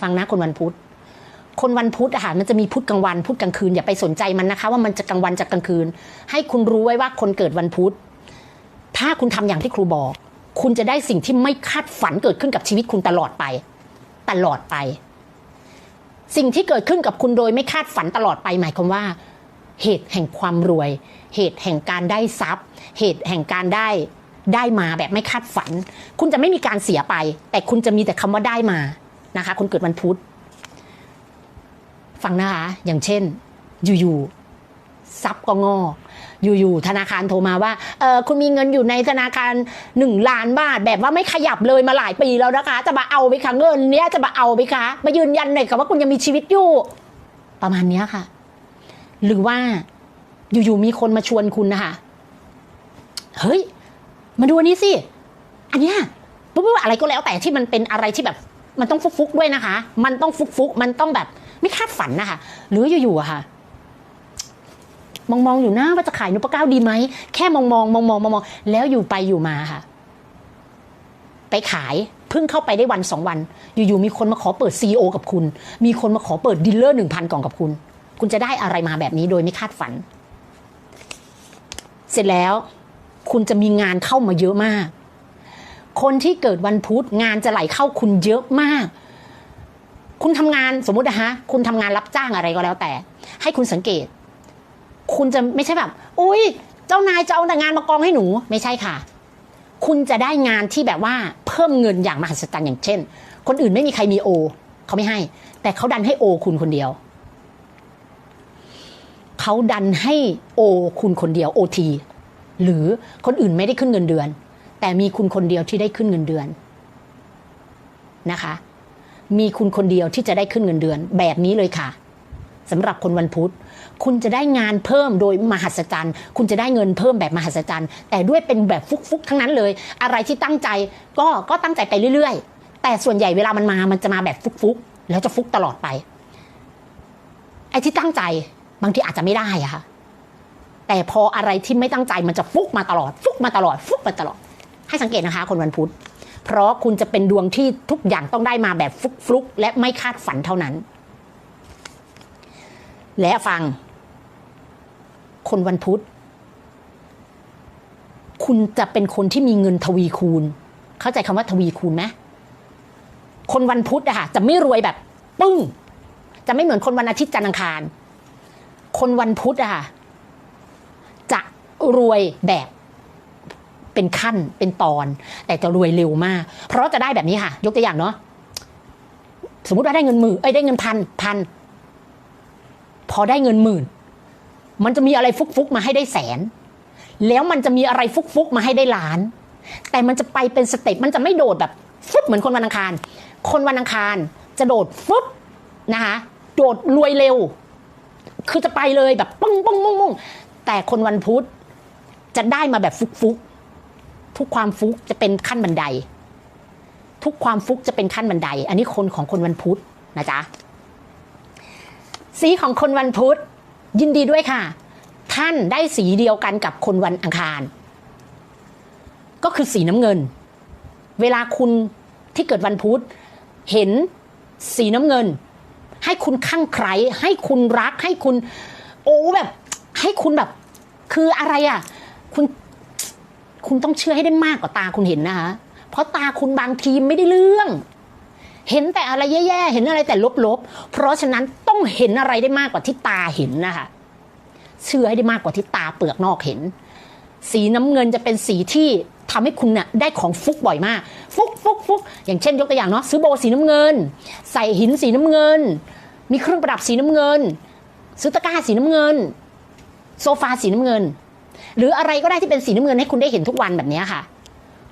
ฟังนะคนวันพุธ คนวันพุธอะค่ะมันจะมีพุธกลางวันพุธกลางคืนอย่าไปสนใจมันนะคะ ว่ามันจะกลางวันจะกลางคืน ให้คุณรู้ไว้ว่าคนเกิดวันพุธ ถ้าคุณทำอย่างที่ครูบอก คุณจะได้สิ่งที่ไม่คาดฝันเกิดขึ้นกับชีวิตคุณตลอดไป ตลอดไป สิ่งที่เกิดขึ้นกับคุณโดยไม่คาดฝันตลอดไปหมายความว่า เหตุแห่งความรวย เหตุแห่งการได้ทรัพย์ เหตุแห่งการได้ได้มาแบบไม่คาดฝัน คุณจะไม่มีการเสียไป แต่คุณจะมีแต่คำว่าได้มา นะคะ คนเกิดวันพุธฟังนะคะ อย่างเช่น อยู่ๆทรัพย์ก็งออยู่ๆธนาคารโทรมาว่าเออคุณมีเงินอยู่ในธนาคารหนึ่งล้านบาทแบบว่าไม่ขยับเลยมาหลายปีแล้วนะคะ จะมาเอาไหมคะเงินเนี้ยจะมาเอาไหมคะมายืนยันหน่อยค่ะว่าคุณยังมีชีวิตอยู่ ประมาณเนี้ยค่ะ หรือว่าอยู่ๆมีคนมาชวนคุณนะคะเฮ้ย มาดูอันนี้สิ อันเนี้ยปุ๊บปุ๊บอะไรก็แล้วแต่ที่มันเป็นอะไรที่แบบ มันต้องฟุกๆด้วยนะคะ มันต้องฟุกๆมันต้องแบบไม่คาดฝันนะคะ หรืออยู่ๆอะค่ะมองมองๆอยู่นะว่าจะขายนุปเก้าดีไหมแค่มองมองมองมองมองมองแล้วอยู่ไปอยู่มาค่ะ ไปขายเพิ่งเข้าไปได้วันสองวัน อยู่ๆมีคนมาขอเปิดซีอกับคุณ มีคนมาขอเปิดดีลเลอร์หนึ่งพันกล่องกับคุณ คุณจะได้อะไรมาแบบนี้โดยไม่คาดฝัน เสร็จแล้ว คุณจะมีงานเข้ามาเยอะมาก คนที่เกิดวันพุธงานจะไหลเข้าคุณเยอะมาก คุณทำงานสมมุตินะฮะคุณทำงานรับจ้างอะไรก็แล้วแต่ ให้คุณสังเกต คุณจะไม่ใช่แบบอุ้ยเจ้านายจะเอาแต่งานมากองให้หนูไม่ใช่ค่ะ คุณจะได้งานที่แบบว่าเพิ่มเงินอย่างมหัศจรรย์อย่างเช่น คนอื่นไม่มีใครมีโอเขาไม่ให้ แต่เขาดันให้โอคุณคนเดียวเขาดันให้โอคุณคนเดียวโอทีหรือคนอื่นไม่ได้ขึ้นเงินเดือน แต่มีคุณคนเดียวที่ได้ขึ้นเงินเดือนนะคะ มีคุณคนเดียวที่จะได้ขึ้นเงินเดือน แบบนี้เลยค่ะสำหรับคนวันพุธ คุณจะได้งานเพิ่มโดยมหัศจรรย์ คุณจะได้เงินเพิ่มแบบมหัศจรรย์ แต่ด้วยเป็นแบบฟุกๆทั้งนั้นเลย อะไรที่ตั้งใจก็ก็ตั้งใจไปเรื่อยๆ แต่ส่วนใหญ่เวลามันมามันจะมาแบบฟุกๆ แล้วจะฟุกตลอดไปไอ้ที่ตั้งใจบางทีอาจจะไม่ได้อะค่ะแต่พออะไรที่ไม่ตั้งใจมันจะฟุกมาตลอด ฟุกมาตลอด ฟุกมาตลอด ให้สังเกตนะคะ คนวันพุธ เพราะคุณจะเป็นดวงที่ทุกอย่างต้องได้มาแบบฟลุกๆและไม่คาดฝันเท่านั้น และฟัง คนวันพุธ คุณจะเป็นคนที่มีเงินทวีคูณ เข้าใจคำว่าทวีคูณไหมคนวันพุธอะค่ะจะไม่รวยแบบปึ้ง จะไม่เหมือนคนวันอาทิตย์จันทร์อังคาร คนวันพุธอะค่ะจะรวยแบบ เป็นขั้นเป็นตอน แต่จะรวยเร็วมาก เพราะจะได้แบบนี้ค่ะ ยกตัวอย่างเนาะสมมติว่าได้เงินหมื่นเอ้ยได้เงินพันพันพอได้เงินหมื่น มันจะมีอะไรฟุกๆมาให้ได้แสน แล้วมันจะมีอะไรฟุกๆมาให้ได้ล้าน แต่มันจะไปเป็นสเต็ปมันจะไม่โดดแบบฟึบเหมือนคนวันอังคาร คนวันอังคารจะโดดฟึบนะคะโดดรวยเร็ว คือจะไปเลยแบบปึ้งปึ้งปึ้งปึ้งแต่คนวันพุธจะได้มาแบบฟุกฟุก ทุกความฟุกจะเป็นขั้นบันได ทุกความฟุกจะเป็นขั้นบันได อันนี้คนของคนวันพุธนะจ๊ะสีของคนวันพุธยินดีด้วยค่ะ ท่านได้สีเดียวกันกับคนวันอังคาร ก็คือสีน้ำเงิน เวลาคุณที่เกิดวันพุธเห็นสีน้ำเงิน ให้คุณข้างใคร ให้คุณรักให้คุณ โอ้แบบ ให้คุณแบบ คืออะไรอะ คุณ คุณต้องเชื่อให้ได้มากกว่าตาคุณเห็นนะคะ เพราะตาคุณบางทีไม่ได้เรื่อง เห็นแต่อะไรแย่ๆ เห็นอะไรแต่ลบๆ เพราะฉะนั้นต้องเห็นอะไรได้มากกว่าที่ตาเห็นนะคะ เชื่อให้ได้มากกว่าที่ตาเปลือกนอกเห็น สีน้ำเงินจะเป็นสีที่ทำให้คุณน่ะได้ของฟุกบ่อยมาก ฟุกฟุกฟุกอย่างเช่นยกตัวอย่างเนาะซื้อโบสีน้ำเงิน ใส่หินสีน้ำเงิน มีเครื่องประดับสีน้ำเงิน ซื้อตะกร้าสีน้ำเงิน โซฟาสีน้ำเงิน หรืออะไรก็ได้ที่เป็นสีน้ำเงินให้คุณได้เห็นทุกวันแบบนี้ค่ะ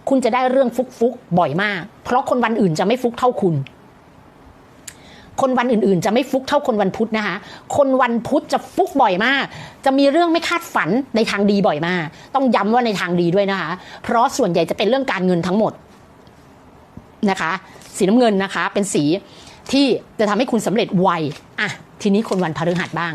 คุณจะได้เรื่องฟุกฟุกบ่อยมาก เพราะคนวันอื่นจะไม่ฟุกเท่าคุณ คนวันอื่นๆ จะไม่ฟุกเท่าคนวันพุธนะคะ คนวันพุธจะฟุกบ่อยมาก จะมีเรื่องไม่คาดฝันในทางดีบ่อยมาก ต้องย้ำว่าในทางดีด้วยนะคะ เพราะส่วนใหญ่จะเป็นเรื่องการเงินทั้งหมดนะคะ สีน้ำเงินนะคะ เป็นสีที่จะทำให้คุณสำเร็จไวอะทีนี้คนวันพฤหัสบ้าง